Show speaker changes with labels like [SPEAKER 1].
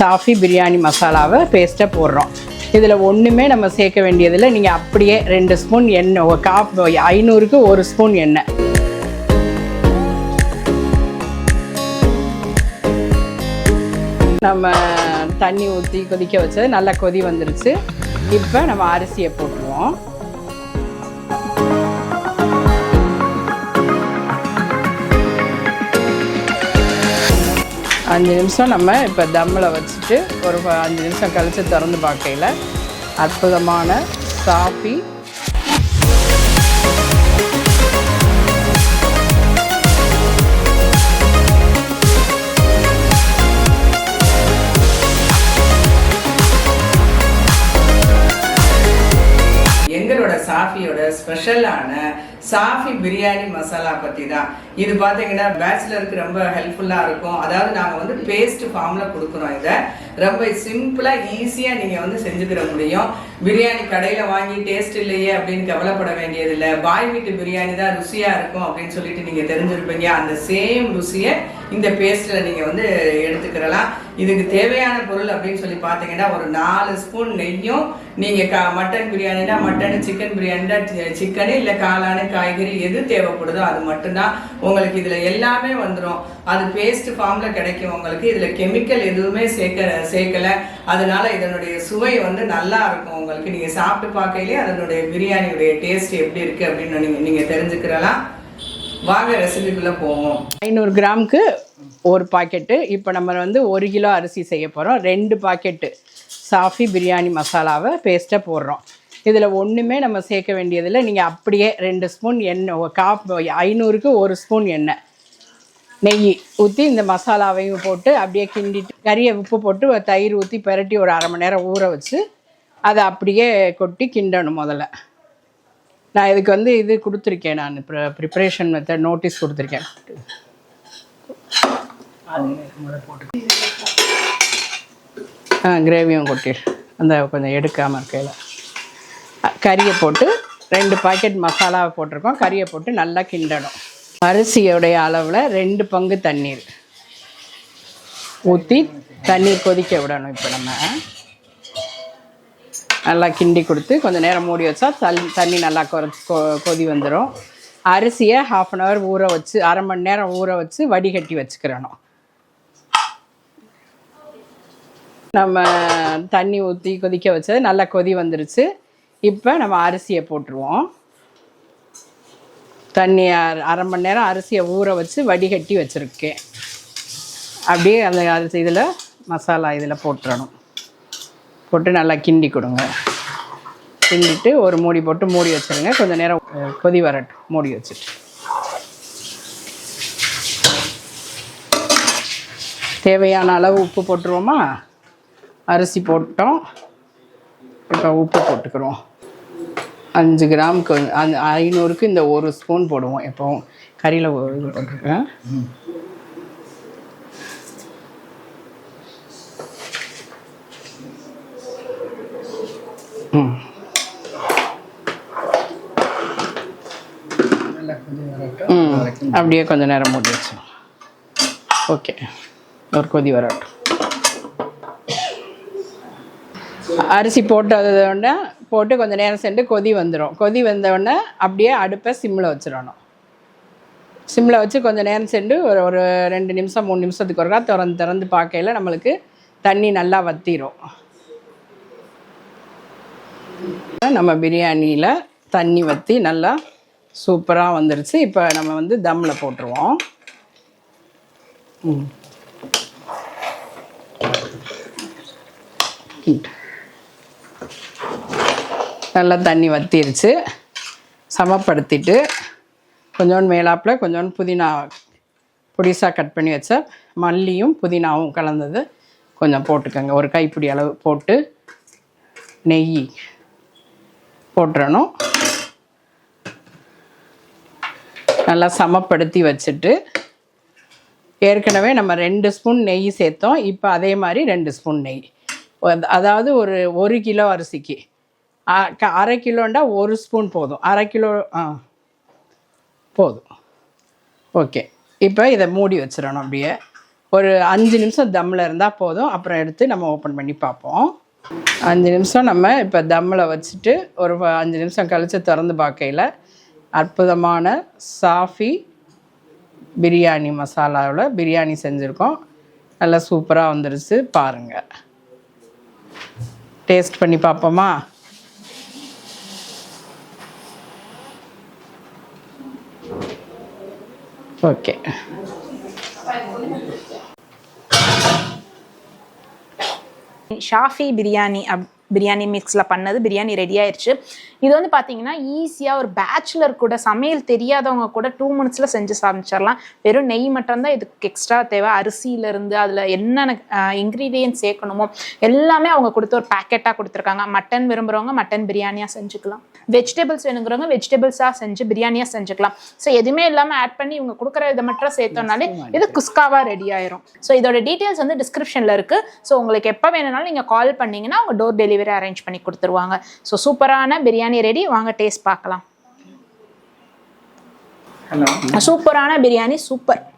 [SPEAKER 1] சாஃபி பிரியாணி மசாலாவை பேஸ்ட்டை போடுறோம். இதில் ஒன்றுமே நம்ம சேர்க்க வேண்டியதில்லை. நீங்கள் அப்படியே ரெண்டு ஸ்பூன் எண்ணெய் காப் ஐநூறுக்கு ஒரு ஸ்பூன் எண்ணெய். நம்ம தண்ணி ஊற்றி கொதிக்க வச்சது நல்லா கொதி வந்துருச்சு. இப்போ நம்ம அரிசியை போட்டுருவோம். அஞ்சு நிமிஷம் நம்ம இப்போ தம்மில் வச்சுட்டு ஒரு அஞ்சு நிமிஷம் கழித்து திறந்து பார்க்கையில் அற்புதமான சாஃபி
[SPEAKER 2] எங்களோட சாஃபியோட ஸ்பெஷலான சாஃபி பிரியாணி மசாலா பற்றி தான். இது பார்த்தீங்கன்னா பேச்சுலருக்கு ரொம்ப ஹெல்ப்ஃபுல்லாக இருக்கும். அதாவது நாங்கள் வந்து பேஸ்ட் ஃபார்மில் கொடுக்குறோம் இதை. ரொம்ப சிம்பிளாக ஈஸியாக நீங்கள் வந்து செஞ்சுக்கிற முடியும். பிரியாணி கடையில் வாங்கி டேஸ்ட் இல்லையே அப்படின்னு கவலைப்பட வேண்டியதில்லை. பாய் வீட்டு பிரியாணி தான் ருசியாக இருக்கும் அப்படின்னு சொல்லிட்டு நீங்கள் தெரிஞ்சிருப்பீங்க. அந்த சேம் ருசியை இந்த பேஸ்ட்டில் நீங்கள் வந்து எடுத்துக்கிறலாம் இதுக்கு தேவையான பொருள் அப்படின்னு சொல்லி பார்த்தீங்கன்னா ஒரு நாலு ஸ்பூன் நெய்யும். நீங்கள் கா மட்டன் பிரியாணினா மட்டன் சிக்கன் பிரியாணினா சிக்கனு இல்லை காளானு காய்கறி எது தேவைப்படுதோ அது மட்டும்தான் உங்களுக்கு இதில் எல்லாமே வந்துடும் அது பேஸ்ட் ஃபார்மில் கிடைக்கும் உங்களுக்கு இதில் கெமிக்கல் எதுவுமே சேர்க்க சேர்க்கலை. அதனால இதனுடைய சுவை வந்து நல்லா இருக்கும் உங்களுக்கு. நீங்கள் சாப்பிட்டு பார்க்கையிலே அதனுடைய பிரியாணியுடைய டேஸ்ட் எப்படி இருக்குது அப்படின்னு நீங்கள் நீங்கள் தெரிஞ்சுக்கிறலாம். வாங்க ரெசிபிக்குள்ளே போவோம்.
[SPEAKER 1] ஐநூறு கிராமுக்கு ஒரு பாக்கெட்டு இப்போ நம்ம வந்து ஒரு கிலோ அரிசி செய்ய போகிறோம் ரெண்டு பாக்கெட்டு சாஃபி பிரியாணி மசாலாவை பேஸ்ட்டாக போடுறோம். இதில் ஒன்றுமே நம்ம சேர்க்க வேண்டியதில்லை. நீங்கள் அப்படியே ரெண்டு ஸ்பூன் எண்ணெய் ஒரு காப் ஐநூறுக்கு ஒரு ஸ்பூன் எண்ணெய். நெய் ஊற்றி இந்த மசாலாவையும் போட்டு அப்படியே கிண்டிட்டு கறியை உப்பு போட்டு தயிர் ஊற்றி பெரட்டி ஒரு அரை மணி நேரம் ஊற வச்சு அதை அப்படியே கொட்டி கிண்டணும் முதல்ல. நான் இதுக்கு வந்து இது கொடுத்துருக்கேன் நான் ப்ர ப்ரிப்பரேஷன் மெத்தட் நோட்டீஸ் கொடுத்துருக்கேன். ஆ கிரேவியும் கொட்டிடு. அந்த கொஞ்சம் எடுக்காமல் இருக்கையில். கறியை போட்டு ரெண்டு பாக்கெட் மசாலாவை போட்டிருக்கோம். கறியை போட்டு நல்லா கிண்டணும். அரிசியோடைய அளவில் ரெண்டு பங்கு தண்ணீர். ஊற்றி தண்ணீர் கொதிக்க விடணும் இப்போ நம்ம. நல்லா கிண்டி கொடுத்து கொஞ்சம் நேரம் மூடி வச்சா தண்ணி தண்ணி நல்லா குறைச்சி கொ கொதி வந்துடும் அரிசியை ஹாஃப் அன் ஹவர் ஊற வச்சு அரை மணி நேரம் ஊற வச்சு வடிகட்டி வச்சுக்கிறணும். நம்ம தண்ணி ஊற்றி கொதிக்க வச்சது நல்லா கொதி வந்துருச்சு. இப்போ நம்ம அரிசியை போட்டுருவோம். தண்ணி அரை மணி நேரம் அரிசியை ஊற வச்சு வடிகட்டி வச்சுருக்கேன். அப்படியே அந்த அரிசி இதில் மசாலா இதில் போட்டுடணும் போட்டு நல்லா கிண்டி கொடுங்க. கிண்டிட்டு ஒரு மூடி போட்டு மூடி வச்சிருங்க. கொஞ்சம் நேரம் கொதி வரட்டும். மூடி வச்சுட்டு. தேவையான அளவு உப்பு போட்டுருவோமா? அரிசி போட்டோம். இப்போ உப்பு போட்டுக்கிறோம். அஞ்சு கிராமுக்கு வந்து- அந்த ஐநூறுக்கு இந்த ஒரு ஸ்பூன் போடுவோம் எப்போவும். கறியில் இது ம். ம். அப்படியே கொஞ்சம் நேரம் மூடி வச்சு ஓகே. ஒரு கொதி வரட்டும். அரிசி போட்டதுடனே போட்டு கொஞ்சம் நேரம் சென்று கொதி வந்துடும் கொதி வந்த அப்படியே அடுப்பை சிம்மில் வச்சிடணும். சிம்மில் வச்சு கொஞ்சம் நேரம் சென்று ஒரு ஒரு ரெண்டு நிமிஷம் மூணு நிமிஷத்துக்கு ஒருக்கா திறந்து திறந்து பார்க்கையில் நம்மளுக்கு தண்ணி நல்லா வத்திரும். நம்ம பிரியாணியில் தண்ணி வற்றி நல்லா சூப்பராக வந்துருச்சு. இப்போ நம்ம வந்து தம்மில் போட்டுருவோம். ம். நல்லா தண்ணி வத்திருச்சு. சமப்படுத்திட்டு கொஞ்சோண்டு மேலாப்பில் கொஞ்சோண்டு புதினா பொடிசாக கட் பண்ணி வச்ச மல்லியும் புதினாவும் கலந்தது. கொஞ்சம் போட்டுக்கோங்க. ஒரு கைப்பிடி அளவு போட்டு நெய் போட்டுறணும். நல்லா சமப்படுத்தி வச்சுட்டு ஏற்கனவே நம்ம ரெண்டு ஸ்பூன் நெய் சேர்த்தோம். இப்போ அதே மாதிரி ரெண்டு ஸ்பூன் நெய். அதாவது ஒரு ஒரு கிலோ அரிசிக்கு அரை கிலோண்டா ஒரு ஸ்பூன் போதும். அரை கிலோ ஆ. போதும். ஓகே. இப்போ இதை மூடி வச்சிடணும் அப்படியே. ஒரு அஞ்சு நிமிஷம் தம்மில் இருந்தால் போதும். அப்புறம் எடுத்து நம்ம ஓப்பன் பண்ணி பார்ப்போம். அஞ்சு நிமிஷம் நம்ம இப்போ தம்மில் வச்சுட்டு ஒரு அஞ்சு நிமிஷம் கழித்து திறந்து பார்க்கையில் அற்புதமான சாஃபி பிரியாணி மசாலாவில் பிரியாணி செஞ்சுருக்கோம். நல்லா சூப்பராக வந்துருச்சு. பாருங்கள் டேஸ்ட் பண்ணி பார்ப்போமா? ஓகே
[SPEAKER 3] ஷாஃபி பிரியாணி அப் பிரியாணி மிக்ஸில் பண்ணது பிரியாணி ரெடி ஆயிருச்சு. இது வந்து பார்த்தீங்கன்னா ஈஸியாக ஒரு பேச்சுலர் கூட சமையல் தெரியாதவங்க கூட டூ மினிட்ஸில் செஞ்சு சமைச்சிடலாம். வெறும் நெய் மட்டும்தான் இதுக்கு எக்ஸ்ட்ரா தேவை. அரிசியிலேருந்து அதில் என்னென்ன இன்க்ரீடியன்ட் சேர்க்கணுமோ எல்லாமே அவங்க கொடுத்து ஒரு பேக்கெட்டாக கொடுத்துருக்காங்க. மட்டன் விரும்புகிறவங்க மட்டன் பிரியாணியாக செஞ்சுக்கலாம். வெஜிடபிள்ஸ் வேணுங்கிறவங்க வெஜிடபிள்ஸாக செஞ்சு பிரியாணியாக செஞ்சுக்கலாம். ஸோ எதுவுமே இல்லாமல் ஆட் பண்ணி இவங்க கொடுக்குற இதை மட்டும் சேர்த்தோம்னாலே இது குஸ்காவாக ரெடி ஆயிரும். ஸோ இதோட டீட்டெயில்ஸ் வந்து டிஸ்கிரிப்ஷனில் இருக்குது ஸோ உங்களுக்கு எப்போ வேணும்னாலும் நீங்கள் கால் பண்ணீங்கன்னா அவங்க டோர் டெலிவரி அரேஞ்ச் பண்ணி கொடுத்துருவாங்க. ஸோ சூப்பரான பிரியாணி ரெடி வாங்க டேஸ்ட் பார்க்கலாம். சூப்பரான பிரியாணி சூப்பர்.